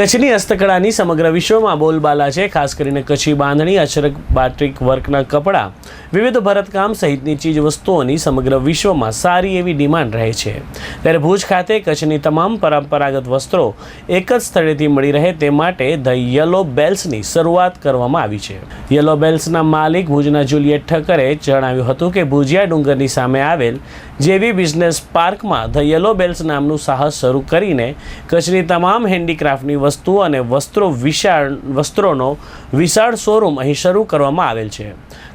કચ્છની હસ્તકળાની સમગ્ર વિશ્વમાં બોલબાલા છે, ખાસ કરીને કચ્છી બાંધણી, અચરક બાટિક વર્કના કપડાં. વિવિધ ભરતકામ સહિતની ચીજ વસ્તુઓની સમગ્ર વિશ્વમાં સારી એવી ડિમાન્ડ રહે છે. ત્યારે ભુજ ખાતે કચ્છની તમામ પરંપરાગત વસ્ત્રો એક જ સ્થળેથી મળી રહે તે માટે ધ યલો બેલ્સની શરૂઆત કરવામાં આવી છે. યલો બેલ્સના માલિક ભુજના જુલિયટ ઠક્કરે જણાવ્યું હતું કે ભુજિયા ડુંગરની સામે આવેલ જેવી બિઝનેસ પાર્કમાં ધ યલો બેલ્સ નામનું સાહસ શરૂ કરીને કચ્છની તમામ હેન્ડીક્રાફ્ટની વસ્તુઓ અને વસ્ત્રો વિશાળ વસ્ત્રોનો વિશાળ શોરૂમ અહીં શરૂ કરવામાં આવેલ છે.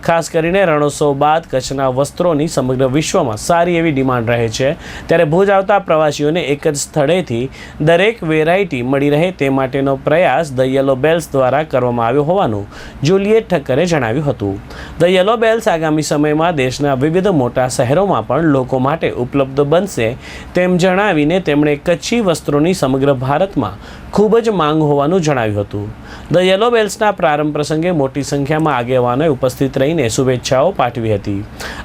ખાસ કરીને રણોત્સવ બાદ કચ્છના વસ્ત્રોની સમગ્ર વિશ્વમાં સારી એવી ડિમાન્ડ રહે છે. ત્યારે ભુજ આવતા પ્રવાસીઓને એક જ સ્થળેથી દરેક વેરાયટી મળી રહે તે માટેનો પ્રયાસ ધ યલો બેલ્સ દ્વારા કરવામાં આવ્યો હોવાનું જુલિયેટ ઠક્કરે જણાવ્યું હતું. ધ યલો બેલ્સ આગામી સમયમાં દેશના વિવિધ મોટા શહેરોમાં પણ લોકો માટે ઉપલબ્ધ બનશે તેમ જણાવીને તેમણે કચ્છી વસ્ત્રોની સમગ્ર ભારતમાં ખૂબ જ માંગ હોવાનું જણાવ્યું હતું. ધ યલો બેલ્સના પ્રારંભ પ્રસંગે મોટી સંખ્યામાં આગેવાનોએ ઉપસ્થિત રહીને શુભેચ્છાઓ પાઠવી હતી.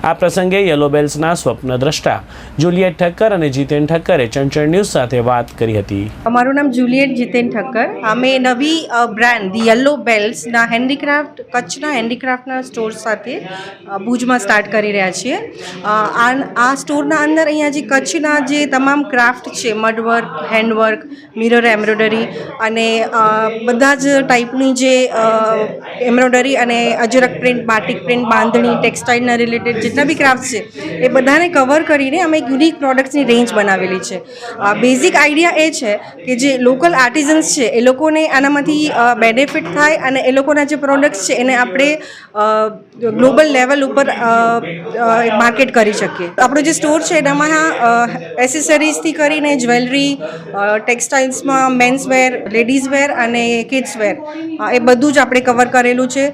આ પ્રસંગે યલો બેલ્સના સ્વપ્નદ્રષ્ટા જુલિયટ ઠક્કર અને જીતેન ઠક્કરે ચંચળ ન્યૂઝ સાથે વાત કરી હતી. અમારું નામ જુલિયટ જીતેન ઠક્કર. અમે નવી બ્રાન્ડ ધી યલો બેલ્સના હેન્ડીક્રાફ્ટ કચ્છના હેન્ડીક્રાફ્ટના સ્ટોર સાથે ભુજમાં સ્ટાર્ટ કરી રહ્યા છીએ. આ સ્ટોરના અંદર અહીંયા જે કચ્છના જે તમામ ક્રાફ્ટ છે મડવર્ક હેન્ડવર્ક મિરર એમ્બ્રોઇડરી અને બધા જ ટાઈપની જે એમ્બ્રોઇડરી અને Ajrak print batik print, bandhani ટેક્સટાઇલના related જેટલા બી ક્રાફ્ટ છે, એ બધાને કવર કરીને અમે એક યુનિક પ્રોડક્ટ્સની રેન્જ બનાવેલી છે. બેઝિક આઈડિયા એ છે કે જે લોકલ આર્ટિઝન્સ છે, એ લોકોને આનામાંથી બેનિફિટ થાય અને એ લોકોના જે પ્રોડક્ટ્સ છે, એને આપણે ગ્લોબલ લેવલ ઉપર માર્કેટ કરી શકીએ. આપણો જે સ્ટોર છે, એનામાં એસેસરીઝથી કરીને જ્વેલરી ટેક્સટાઇલ્સમાં મેન્સ વેર લેડીઝ વેર અને કિડ્સ વેર એ બધું જ આપણે કવર કરેલું છે.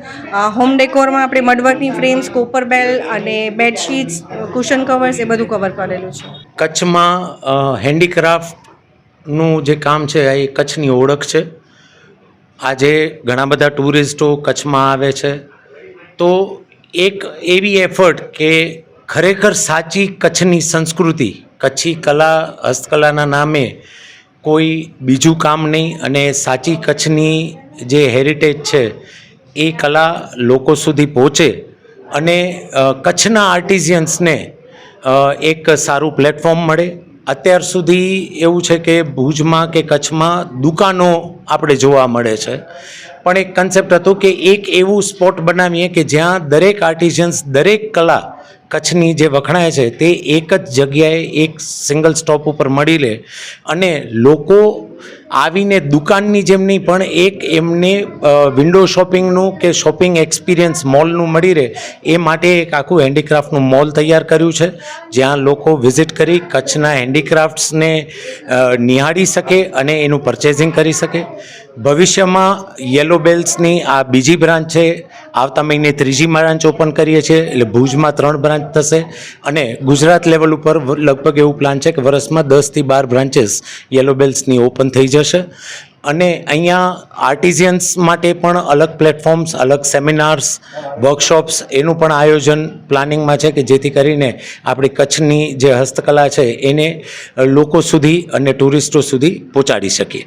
હોમ ડેકોરમાં આપણે મડવર્કની ફ્રેમ્સ કોપર બેલ અને બેડશીટ્સ કુશન કવર્સ એ બધું કવર કરેલું છે. કચ્છમાં હેન્ડીક્રાફ્ટનું જે કામ છે એ કચ્છની ઓળખ છે. આજે ઘણા બધા ટુરિસ્ટો કચ્છમાં આવે છે. તો એક એવી એફર્ટ કે ખરેખર સાચી કચ્છની સંસ્કૃતિ, કચ્છી કલા, હસ્તકલાના નામે કોઈ બીજું કામ નહીં અને સાચી કચ્છની જે હેરિટેજ છે એ કલા લોકો સુધી પહોંચે અને કચ્છના આર્ટિઝિયન્સને એક સારું પ્લેટફોર્મ મળે. અત્યાર સુધી એવું છે કે ભુજમાં કે કચ્છમાં દુકાનો આપણે જોવા મળે છે. પણ એક કન્સેપ્ટ હતો કે એક એવું સ્પોટ બનાવીએ કે જ્યાં દરેક આર્ટિઝન્સ દરેક કલા કચ્છની જે વખણાય છે તે એક જ જગ્યાએ એક સિંગલ સ્ટોપ ઉપર મળી લે. અને લોકો આવીને દુકાનની જેમ નહીં, પણ એક એમને વિન્ડો શોપિંગનું કે શોપિંગ એક્સપિરિયન્સ મોલનું મળી રહે, એ માટે એક આખું હેન્ડીક્રાફ્ટનું મોલ તૈયાર કર્યું છે, જ્યાં લોકો વિઝિટ કરી કચ્છના હેન્ડીક્રાફ્ટ્સને નિહાળી શકે અને એનું પરચેઝિંગ કરી શકે. ભવિષ્યમાં યલો બેલ્સની આ બીજી બ્રાન્ચ છે, આવતા મહિને ત્રીજી બ્રાન્ચ ઓપન કરીએ છીએ, એટલે ભુજમાં ત્રણ બ્રાન્ચ થશે, અને ગુજરાત લેવલ ઉપર લગભગ એવું પ્લાન છે કે વર્ષમાં દસથી બાર બ્રાન્ચીસ યલો બેલ્સની ઓપન થઈ જશે. અને અહીંયા આર્ટિઝિયન્સ માટે પણ અલગ પ્લેટફોર્મ્સ, અલગ સેમિનાર્સ, વર્કશોપ્સ એનું પણ આયોજન પ્લાનિંગમાં છે કે જેથી કરીને આપણી કચ્છની જે હસ્તકલા છે એને લોકો સુધી અને ટુરિસ્ટો સુધી પહોંચાડી શકીએ.